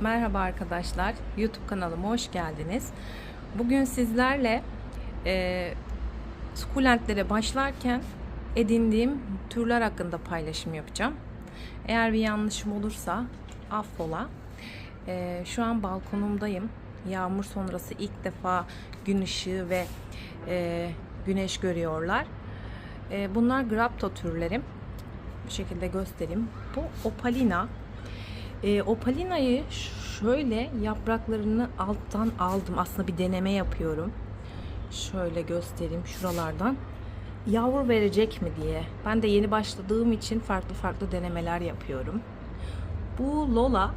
Merhaba arkadaşlar, YouTube kanalıma hoş geldiniz. Bugün sizlerle e, sukulentlere başlarken edindiğim türler hakkında paylaşım yapacağım. Eğer bir yanlışım olursa affola. E, şu an balkonumdayım. Yağmur sonrası ilk defa gün ışığı ve e, güneş görüyorlar. E, bunlar grapto türlerim. Bu şekilde göstereyim. Bu opalina. E, opalinayı şöyle yapraklarını alttan aldım. Aslında bir deneme yapıyorum. Şöyle göstereyim şuralardan. Yavru verecek mi diye. Ben de yeni başladığım için farklı farklı denemeler yapıyorum. Bu Lola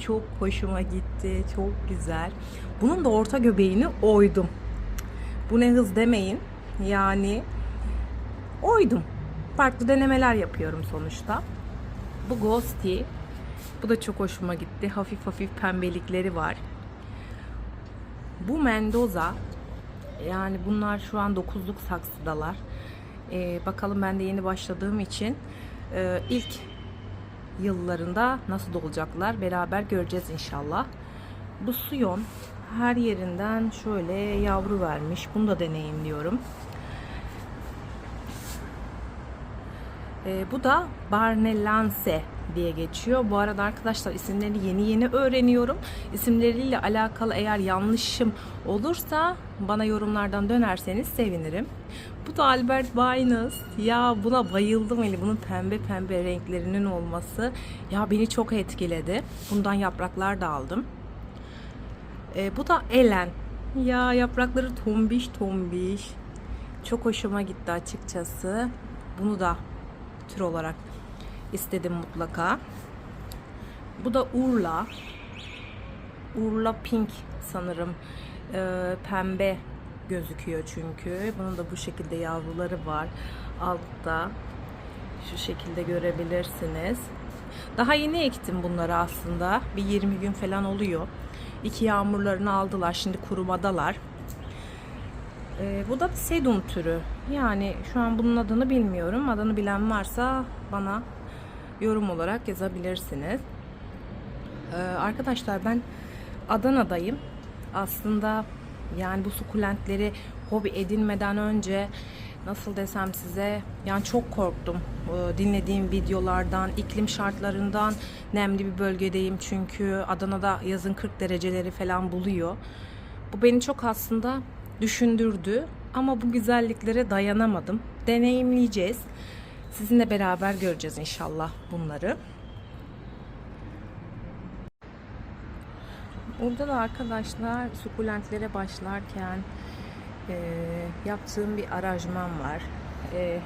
çok hoşuma gitti. Çok güzel. Bunun da orta göbeğini oydum. Bu ne hız demeyin. Yani oydum. Farklı denemeler yapıyorum sonuçta. Bu Ghosty. Bu da çok hoşuma gitti. Hafif hafif pembelikleri var. Bu Mendoza. Yani bunlar şu an 9'luk saksıdalar. Ee, bakalım ben de yeni başladığım için e, ilk yıllarında nasıl olacaklar beraber göreceğiz inşallah. Bu Suyon her yerinden şöyle yavru vermiş. Bunu da deneyimliyorum. Ee, bu da Barnellanse diye geçiyor. Bu arada arkadaşlar isimlerini yeni yeni öğreniyorum. İsimleriyle alakalı eğer yanlışım olursa bana yorumlardan dönerseniz sevinirim. Bu da Albert Weines. Ya buna bayıldım eli. Bunun pembe pembe renklerinin olması ya beni çok etkiledi. Bundan yapraklar da aldım. Ee, bu da Elen. Ya yaprakları tombiş tombiş. Çok hoşuma gitti açıkçası. Bunu da tür olarak istedim mutlaka. Bu da Urla. Urla Pink sanırım. Ee, pembe gözüküyor çünkü. Bunun da bu şekilde yavruları var. Altta şu şekilde görebilirsiniz. Daha yeni ektim bunları aslında. Bir 20 gün falan oluyor. İki yağmurlarını aldılar. Şimdi kurumadalar. Ee, bu da sedum türü. Yani şu an bunun adını bilmiyorum. Adını bilen varsa bana yorum olarak yazabilirsiniz. Ee, arkadaşlar ben Adana'dayım. Aslında yani bu sukulentleri hobi edinmeden önce nasıl desem size yani çok korktum Ee, dinlediğim videolardan iklim şartlarından nemli bir bölgedeyim çünkü Adana'da yazın 40 dereceleri falan buluyor bu beni çok aslında düşündürdü ama bu güzelliklere dayanamadım deneyimleyeceğiz sizinle beraber göreceğiz inşallah bunları Burada da arkadaşlar sukulentlere başlarken e, yaptığım bir aranjman var. E,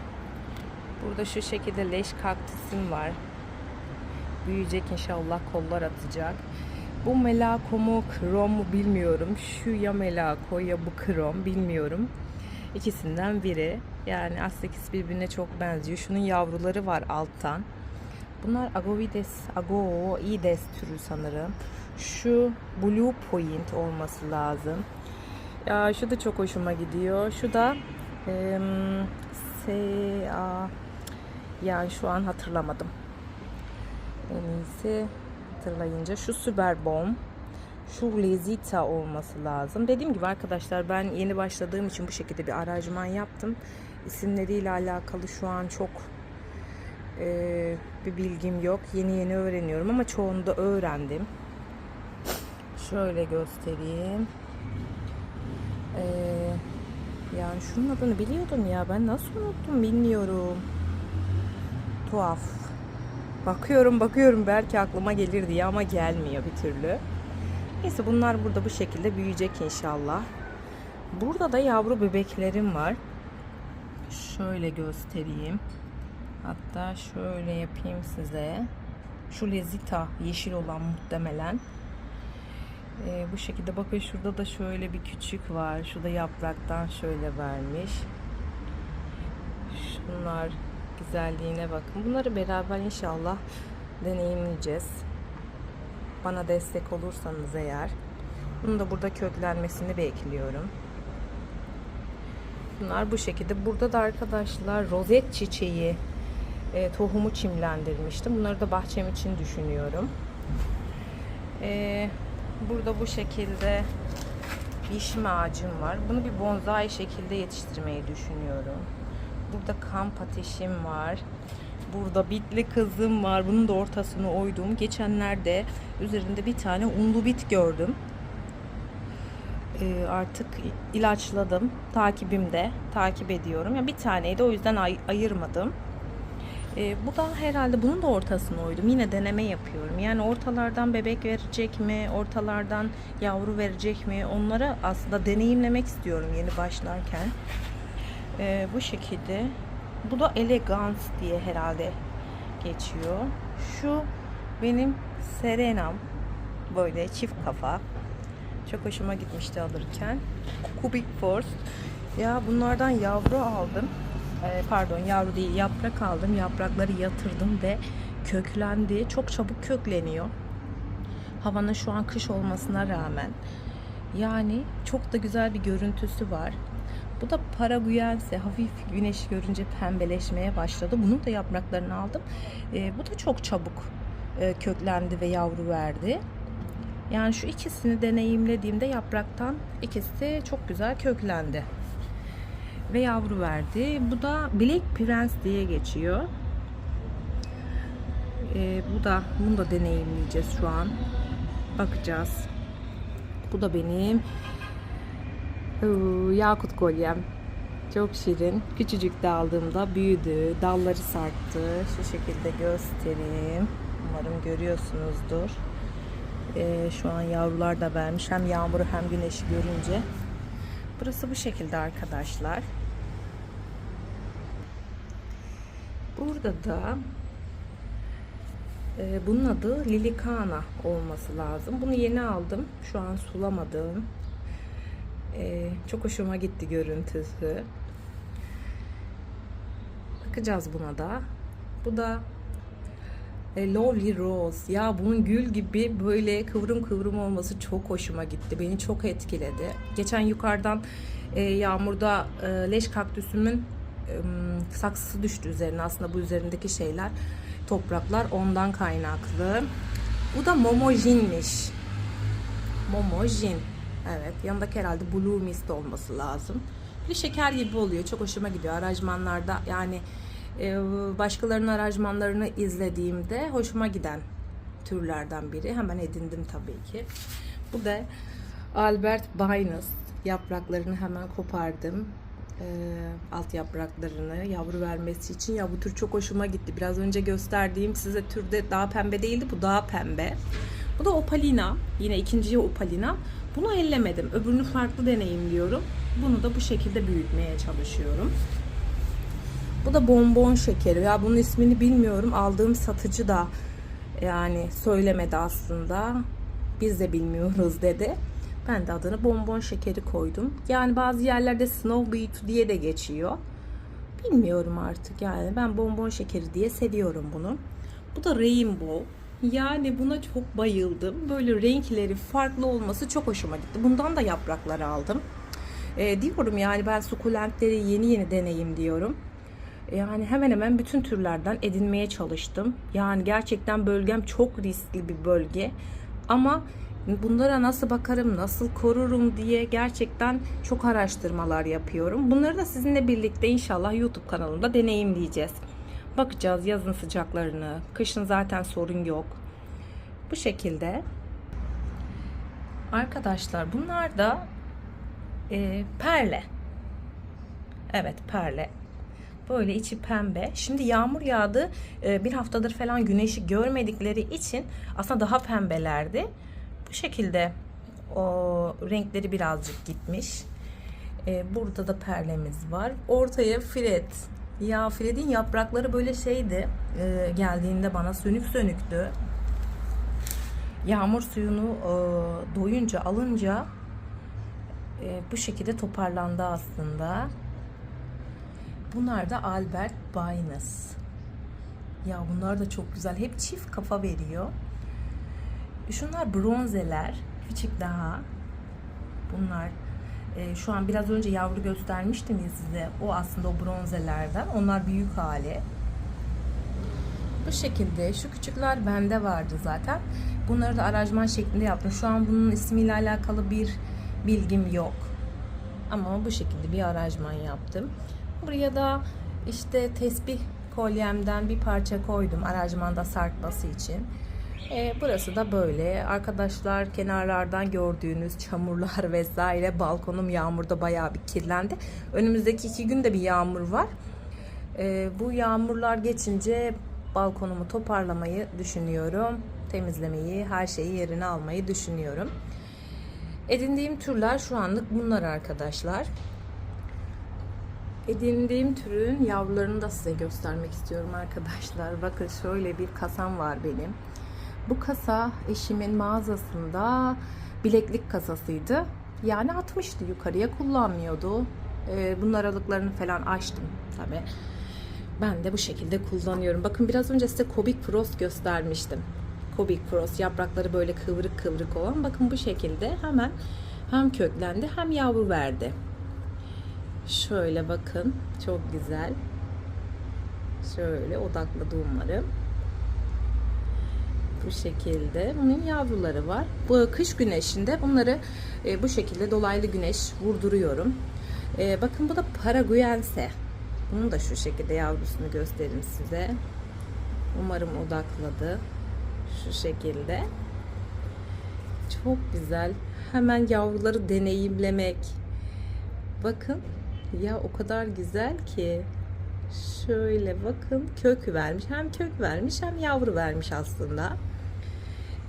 burada şu şekilde leş kaktüsüm var. Büyüyecek inşallah kollar atacak. Bu melako mu krom mu bilmiyorum. Şu ya melako ya bu krom bilmiyorum. İkisinden biri. Yani aslında ikisi birbirine çok benziyor. Şunun yavruları var alttan. Bunlar Agovides, Agoides türü sanırım. Şu Blue Point olması lazım. Ya şu da çok hoşuma gidiyor. Şu da em, S A yani şu an hatırlamadım. En iyisi hatırlayınca şu Super Bomb şu Lezita olması lazım. Dediğim gibi arkadaşlar ben yeni başladığım için bu şekilde bir aranjman yaptım. İsimleriyle alakalı şu an çok e, bir bilgim yok. Yeni yeni öğreniyorum ama çoğunu da öğrendim. Şöyle göstereyim. Ee, yani şunun adını biliyordum ya. Ben nasıl unuttum bilmiyorum. Tuhaf. Bakıyorum bakıyorum belki aklıma gelir diye ama gelmiyor bir türlü. Neyse bunlar burada bu şekilde büyüyecek inşallah. Burada da yavru bebeklerim var. Şöyle göstereyim. Hatta şöyle yapayım size. Şu lezita yeşil olan muhtemelen. Ee, bu şekilde bakın şurada da şöyle bir küçük var. Şurada yapraktan şöyle vermiş. Şunlar güzelliğine bakın. Bunları beraber inşallah deneyimleyeceğiz. Bana destek olursanız eğer. Bunun da burada köklenmesini bekliyorum. Bunlar bu şekilde. Burada da arkadaşlar rozet çiçeği e, tohumu çimlendirmiştim. Bunları da bahçem için düşünüyorum. Ee, burada bu şekilde biçme ağacım var. Bunu bir bonsai şekilde yetiştirmeyi düşünüyorum. Burada kamp ateşim var. Burada bitli kızım var. Bunun da ortasını oydum. Geçenlerde üzerinde bir tane unlu bit gördüm. Ee, artık ilaçladım. Takibimde. Takip ediyorum. Yani bir taneydi o yüzden ay- ayırmadım. Ee, bu da herhalde bunun da ortasını oydum. Yine deneme yapıyorum. Yani ortalardan bebek verecek mi? Ortalardan yavru verecek mi? Onları aslında deneyimlemek istiyorum yeni başlarken. Ee, bu şekilde. Bu da elegans diye herhalde geçiyor. Şu benim Serenam. Böyle çift kafa. Çok hoşuma gitmişti alırken. Kubik Force. Ya bunlardan yavru aldım. Ee, pardon yavru değil yaprak aldım. Yaprakları yatırdım ve köklendi. Çok çabuk kökleniyor. Havanın şu an kış olmasına rağmen. Yani çok da güzel bir görüntüsü var. Bu da Paraguyense hafif güneş görünce pembeleşmeye başladı. Bunun da yapraklarını aldım. Ee, bu da çok çabuk e, köklendi ve yavru verdi. Yani şu ikisini deneyimlediğimde yapraktan ikisi çok güzel köklendi. Ve yavru verdi. Bu da Black Prince diye geçiyor. Ee, bu da bunu da deneyimleyeceğiz şu an. Bakacağız. Bu da benim Yakut kolyem. Çok şirin. Küçücük de aldığımda büyüdü. Dalları sarktı. Şu şekilde göstereyim. Umarım görüyorsunuzdur. Ee, şu an yavrular da vermiş. Hem yağmuru hem güneşi görünce. Burası bu şekilde arkadaşlar. Burada da e, bunun adı Lilicana olması lazım. Bunu yeni aldım. Şu an sulamadım. E, çok hoşuma gitti görüntüsü. Bakacağız buna da. Bu da e, Lovely Rose. Ya bunun gül gibi böyle kıvrım kıvrım olması çok hoşuma gitti. Beni çok etkiledi. Geçen yukarıdan e, yağmurda e, leş kaktüsümün e, saksısı düştü üzerine. Aslında bu üzerindeki şeyler topraklar ondan kaynaklı. Bu da Momojin'miş. Momojin. Evet. Yanındaki herhalde Blue Mist olması lazım. Bir şeker gibi oluyor. Çok hoşuma gidiyor. Aracmanlarda yani e, başkalarının aranjmanlarını izlediğimde hoşuma giden türlerden biri. Hemen edindim tabii ki. Bu da Albert Binus. Yapraklarını hemen kopardım. E, alt yapraklarını yavru vermesi için. Ya bu tür çok hoşuma gitti. Biraz önce gösterdiğim size türde daha pembe değildi. Bu daha pembe. Bu da Opalina. Yine ikinci Opalina. Bunu ellemedim. Öbürünü farklı deneyimliyorum. Bunu da bu şekilde büyütmeye çalışıyorum. Bu da bonbon şekeri. Ya bunun ismini bilmiyorum. Aldığım satıcı da yani söylemedi aslında. Biz de bilmiyoruz dedi. Ben de adını bonbon şekeri koydum. Yani bazı yerlerde snow beet diye de geçiyor. Bilmiyorum artık yani. Ben bonbon şekeri diye seviyorum bunu. Bu da rainbow. Yani buna çok bayıldım. Böyle renkleri farklı olması çok hoşuma gitti. Bundan da yapraklar aldım. Ee, diyorum yani ben sukulentleri yeni yeni deneyim diyorum. Yani hemen hemen bütün türlerden edinmeye çalıştım. Yani gerçekten bölgem çok riskli bir bölge. Ama bunlara nasıl bakarım, nasıl korurum diye gerçekten çok araştırmalar yapıyorum. Bunları da sizinle birlikte inşallah YouTube kanalımda deneyimleyeceğiz. Bakacağız yazın sıcaklarını. Kışın zaten sorun yok. Bu şekilde. Arkadaşlar bunlar da e, perle. Evet perle. Böyle içi pembe. Şimdi yağmur yağdı. E, bir haftadır falan güneşi görmedikleri için aslında daha pembelerdi. Bu şekilde o renkleri birazcık gitmiş. E, burada da perlemiz var. Ortaya Fred. Ya Fred'in yaprakları böyle şeydi. e, geldiğinde bana sönük sönüktü. Yağmur suyunu e, doyunca alınca e, bu şekilde toparlandı aslında. Bunlar da Albert Binus. Ya bunlar da çok güzel. Hep çift kafa veriyor. Şunlar bronzeler. Küçük daha. Bunlar e, şu an biraz önce yavru göstermiştim ya size. O aslında o bronzelerden. Onlar büyük hali. Bu şekilde şu küçükler bende vardı zaten. Bunları da aranjman şeklinde yaptım. Şu an bunun ismiyle alakalı bir bilgim yok. Ama bu şekilde bir aranjman yaptım. Buraya da işte tesbih kolyemden bir parça koydum aranjmanda sarkması için. Ee, burası da böyle. Arkadaşlar kenarlardan gördüğünüz çamurlar vesaire. Balkonum yağmurda bayağı bir kirlendi. Önümüzdeki iki günde bir yağmur var. Ee, bu yağmurlar geçince balkonumu toparlamayı düşünüyorum. Temizlemeyi, her şeyi yerine almayı düşünüyorum. Edindiğim türler şu anlık bunlar arkadaşlar. Edindiğim türün yavrularını da size göstermek istiyorum arkadaşlar. Bakın şöyle bir kasam var benim. Bu kasa eşimin mağazasında bileklik kasasıydı. Yani atmıştı yukarıya kullanmıyordu. Ee, bunun aralıklarını falan açtım tabi. Ben de bu şekilde kullanıyorum. Bakın biraz önce size Kobik Frost göstermiştim. Kobik Frost yaprakları böyle kıvrık kıvrık olan. Bakın bu şekilde hemen hem köklendi hem yavru verdi. Şöyle bakın. Çok güzel. Şöyle odakladı umarım. Bu şekilde. Bunun yavruları var. Bu kış güneşinde bunları e, bu şekilde dolaylı güneş vurduruyorum. E, bakın bu da Paraguyense. Bunun da şu şekilde yavrusunu göstereyim size. Umarım odakladı. Şu şekilde. Çok güzel. Hemen yavruları deneyimlemek. Bakın ya o kadar güzel ki. Şöyle bakın kök vermiş. Hem kök vermiş hem yavru vermiş aslında.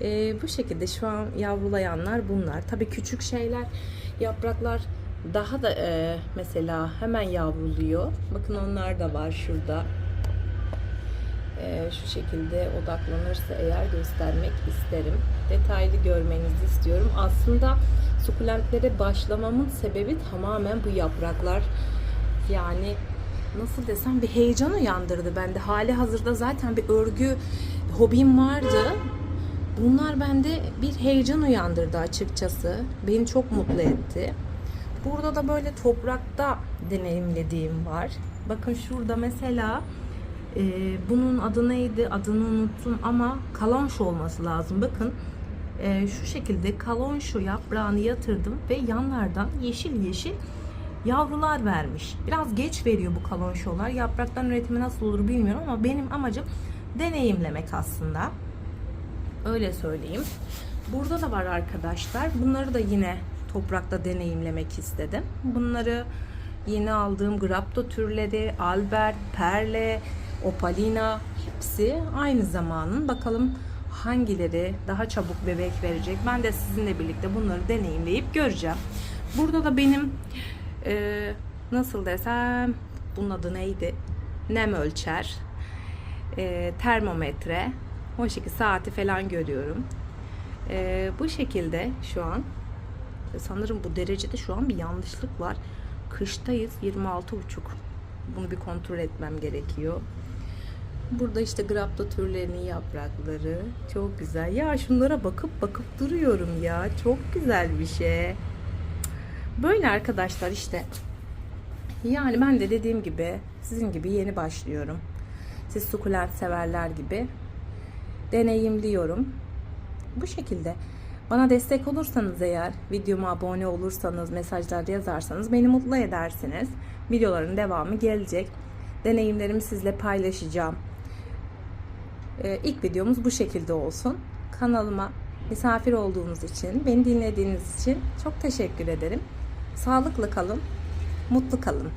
Ee, bu şekilde şu an yavrulayanlar bunlar. Tabii küçük şeyler, yapraklar daha da e, mesela hemen yavruluyor. Bakın onlar da var şurada. Ee, şu şekilde odaklanırsa eğer göstermek isterim. Detaylı görmenizi istiyorum. Aslında sukulentlere başlamamın sebebi tamamen bu yapraklar. Yani nasıl desem bir heyecan uyandırdı bende. Hali hazırda zaten bir örgü hobim vardı. Bunlar bende bir heyecan uyandırdı açıkçası. Beni çok mutlu etti. Burada da böyle toprakta deneyimlediğim var. Bakın şurada mesela e, bunun adı neydi? Adını unuttum ama kalonşo olması lazım. Bakın e, şu şekilde kalonşo yaprağını yatırdım ve yanlardan yeşil yeşil yavrular vermiş. Biraz geç veriyor bu kalonşolar. Yapraktan üretimi nasıl olur bilmiyorum ama benim amacım deneyimlemek aslında. Öyle söyleyeyim. Burada da var arkadaşlar. Bunları da yine toprakta deneyimlemek istedim. Bunları yeni aldığım Grapto türleri, Albert, Perle, Opalina hepsi aynı zamanın. Bakalım hangileri daha çabuk bebek verecek. Ben de sizinle birlikte bunları deneyimleyip göreceğim. Burada da benim e, nasıl desem bunun adı neydi? Nem ölçer, e, termometre, o şekilde saati falan görüyorum. E, bu şekilde şu an sanırım bu derecede şu an bir yanlışlık var. Kıştayız 26,5. Bunu bir kontrol etmem gerekiyor. Burada işte grapta türlerinin yaprakları. Çok güzel. Ya şunlara bakıp bakıp duruyorum ya. Çok güzel bir şey. Böyle arkadaşlar işte. Yani ben de dediğim gibi sizin gibi yeni başlıyorum. Siz sukulent severler gibi deneyimliyorum. Bu şekilde. Bana destek olursanız eğer, videoma abone olursanız, mesajlarda yazarsanız beni mutlu edersiniz. Videoların devamı gelecek. Deneyimlerimi sizle paylaşacağım. Ee, ilk videomuz bu şekilde olsun. Kanalıma misafir olduğunuz için, beni dinlediğiniz için çok teşekkür ederim. Sağlıklı kalın, mutlu kalın.